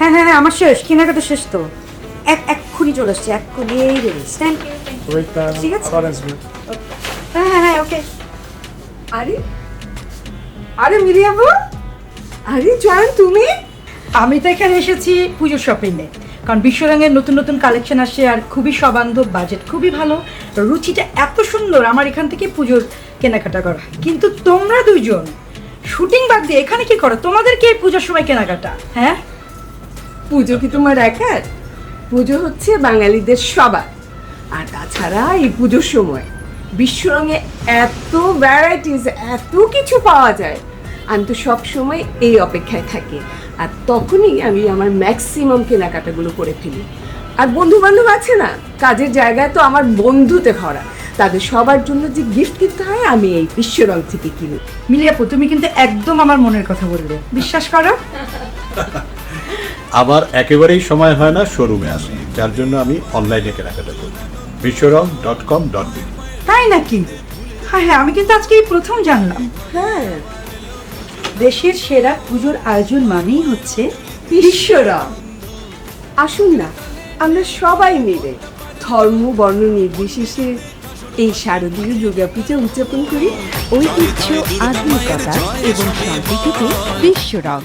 হ্যাঁ হ্যাঁ হ্যাঁ আমার শেষ। কেনাকাটা শেষ তো। এক এক্ষুনি চলে আসছে এক্ষুনি এই বেরিয়েছে থ্যাংক ইউ ঠিক আছে। হ্যাঁ হ্যাঁ হ্যাঁ ওকে আরে আরে মিরিয়াবু আরে জয়ন তুমি? আমি তো এখানে এসেছি পুজো শপিংয়ে কারণ বিশ্বরঙের নতুন নতুন কালেকশন আসে আর খুবই সবান্ধব বাজেট খুবই ভালো। রুচিটা এত সুন্দর আমার এখান থেকে পুজোর কেনাকাটা করা কিন্তু তোমরা দুজন শুটিং বাদ দিয়ে এখানে কি করো? তোমাদেরকে এই পুজোর সময় কেনাকাটা হ্যাঁ? পুজো কি তোমার একার পুজো হচ্ছে বাঙালিদের সবার। আর তাছাড়া এই পুজোর সময় বিশ্বরঙে এত ভ্যারাইটিস এত কিছু পাওয়া যায়। আমি তো সব সময় এই অপেক্ষায় থাকি। আর তখনই আমি আমার ম্যাক্সিমাম কেনাকাটাগুলো করে ফেলি। আর বন্ধু বান্ধব আছে না? কাজের জায়গায় তো আমার বন্ধুতে ভরা। তাদের সবার জন্য যে গিফট কিনতে হয়, আমি এই বিশ্বরং থেকে কিনি। মিলিয়াপু তুমি কিন্তু একদম আমার মনের কথা বললে বিশ্বাস করো? আমার একেবারেই সময় হয় না শোরুমে আসি যার জন্য আমি অনলাইনে কেনাকাটা করি। বিশ্বরং ডট কম ডট তাই নাকি? হ্যাঁ হ্যাঁ আমি কিন্তু আজকে এই প্রথম জানলাম। হ্যাঁ। দেশের সেরা পুজোর আয়োজন মানেই হচ্ছে বিশ্বরং। আসুন না আমরা সবাই মিলে ধর্ম বর্ণ নির্বিশেষে এই শারদীয় দুর্গাপূজা উদযাপন করি ঐতিহ্য আধুনিকতা এবং সম্প্রীতিতে বিশ্বরং।